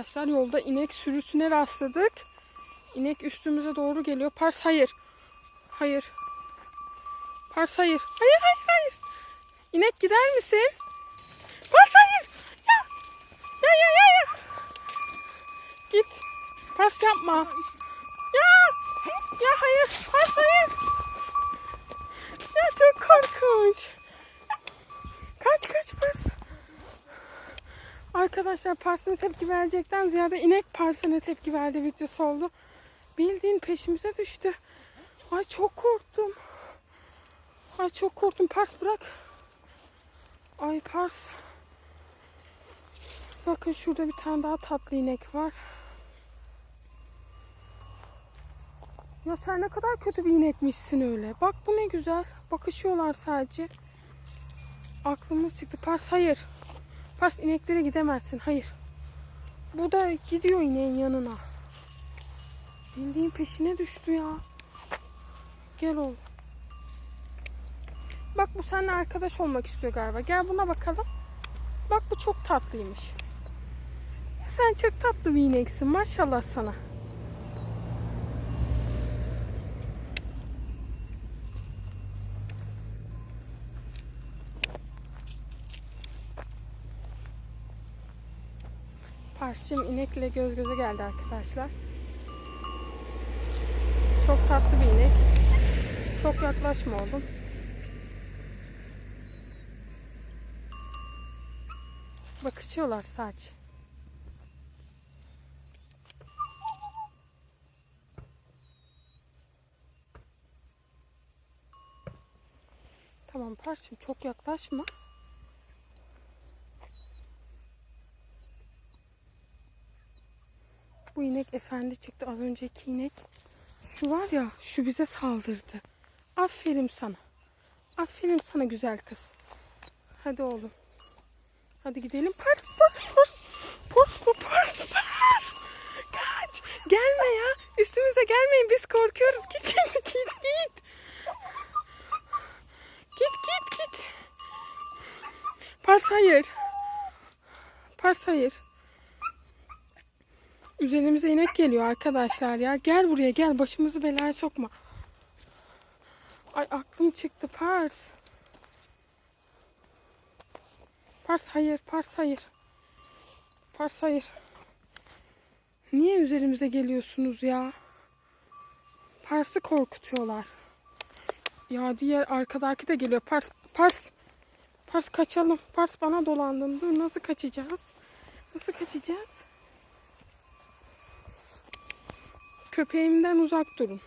Arkadaşlar yolda inek sürüsüne rastladık. İnek üstümüze doğru geliyor. Pars hayır. Hayır. Pars hayır. Hayır hayır hayır. İnek gider misin? Pars hayır. Ya. Ya ya ya ya. Git. Pars yapma. Ya. Ya hayır. Pars hayır. Arkadaşlar Pars'a tepki verecekten ziyade inek Pars'a tepki verdi videosu oldu. Bildiğin peşimize düştü. Ay çok korktum. Ay çok korktum. Pars bırak. Ay Pars. Bakın şurada bir tane daha tatlı inek var. Ya sen ne kadar kötü bir inekmişsin öyle. Bak bu ne güzel. Bakışıyorlar sadece. Aklımız çıktı. Pars hayır. Pars ineklere gidemezsin. Hayır. Bu da gidiyor ineğin yanına. Bildiğin peşine düştü ya. Gel oğlum. Bak bu seninle arkadaş olmak istiyor galiba. Gel buna bakalım. Bak bu çok tatlıymış. Sen çok tatlı bir ineksin. Maşallah sana. Parsçım inekle göz göze geldi arkadaşlar. Çok tatlı bir inek. Çok yaklaşma oğlum. Bakışıyorlar sadece. Tamam Parsçım çok yaklaşma. Bu inek efendi çıktı az önceki inek. Şu var ya şu bize saldırdı. Aferin sana. Aferin sana güzel kız. Hadi oğlum. Hadi gidelim. Pars pars pars. Pars pars pars. Kaç. Gelme ya. Üstümüze gelmeyin biz korkuyoruz. Git git git git. Git git git. Pars hayır. Pars hayır. Üzerimize inek geliyor arkadaşlar ya. Gel buraya gel. Başımızı belaya sokma. Ay aklım çıktı Pars. Pars hayır. Pars hayır. Pars hayır. Niye üzerimize geliyorsunuz ya? Pars'ı korkutuyorlar. Ya diğer arkadaki de geliyor. Pars. Pars. Pars kaçalım. Pars bana dolandın. Dur nasıl kaçacağız? Nasıl kaçacağız? Köpeğimden uzak durun.